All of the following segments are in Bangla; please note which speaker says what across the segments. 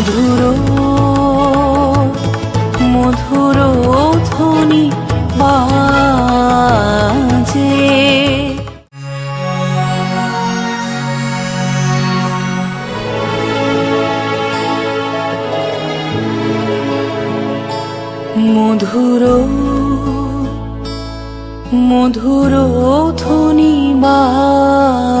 Speaker 1: মধুর মধুর ধ্বনি বাজে। মধুর মধুর ধ্বনি বাজে।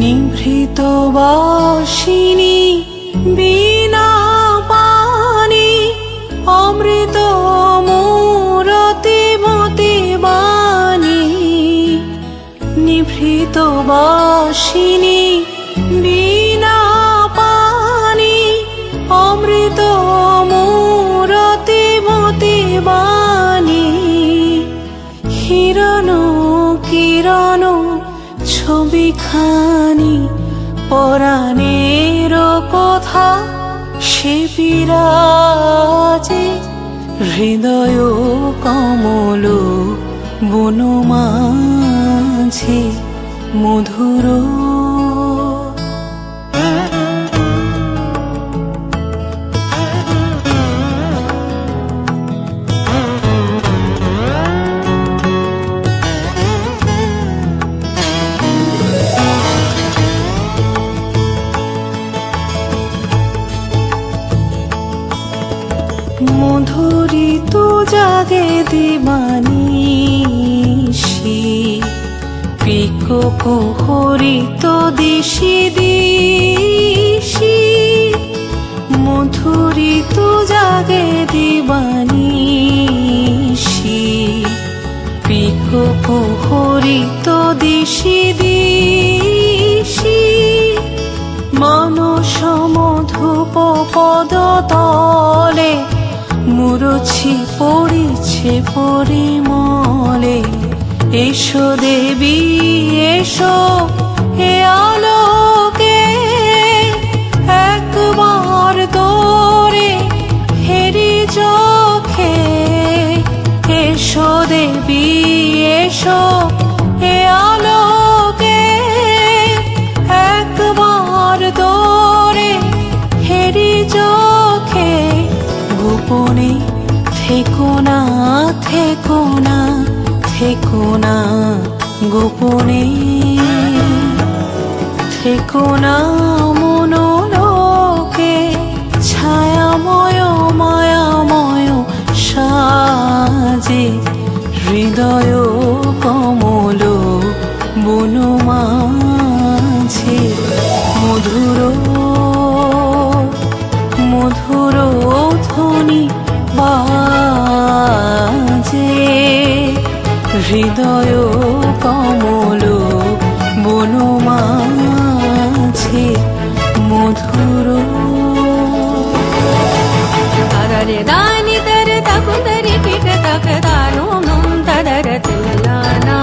Speaker 1: নিভৃত বাসিনী বিনা পানি, অমৃত মূরতি মতি বাণী। নিভৃত বাসিনী বিনা পানি, অমৃত মূরতি মতি বাণী। হিরণ, কিরণ ছবিখানি পরাণের কথা সে বিরাজে হৃদয় কমল বনমাঝে মধুর জাগে দিবানিশি পিকো কোহরিত দিশি দিশি। মধুরিত জাগে দিবানিশি পড়িছে পরিমলে। এসো দেবী এসো হে আলোকে থেকো না গোপনে। থেকো না মনোলোকে ছায়াময় মায়াময় সাজে। হৃদয় কমল বনমাঝে মধুর হৃদয় কমল বনমাছি মধুর
Speaker 2: తదరి దాని తర తకు తరి కిట తక తాను నుం తదర తెలానా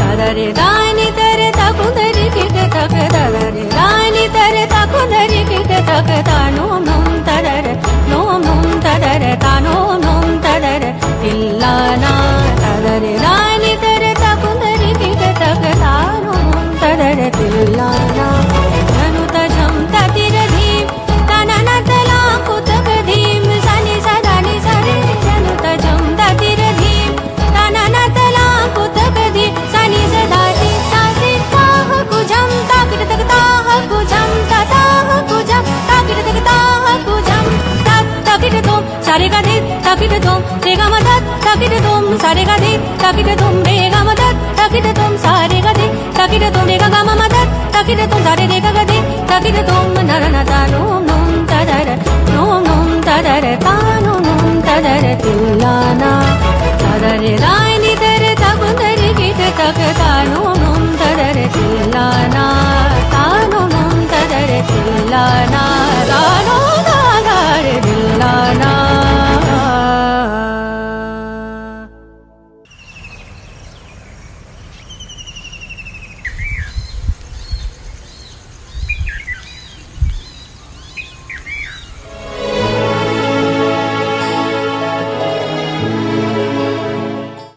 Speaker 2: తదరి దాని తర తకు తరి కిట తక తదరి దాని తర తకు తరి కిట తక తకిట తుమ్ సరి గది తకిట తుమ్ రే గమ దత్ తకిట తుమ్ సారి గది తకిట తుమ్ రే గమ మద తకిట తుమ్ సరి రే గది తకిట తుమ్ నర నత నూమ్ నూమ్ తదర నూమ్ నూమ్ తదర తాను నూమ్ తదర తిల్లానా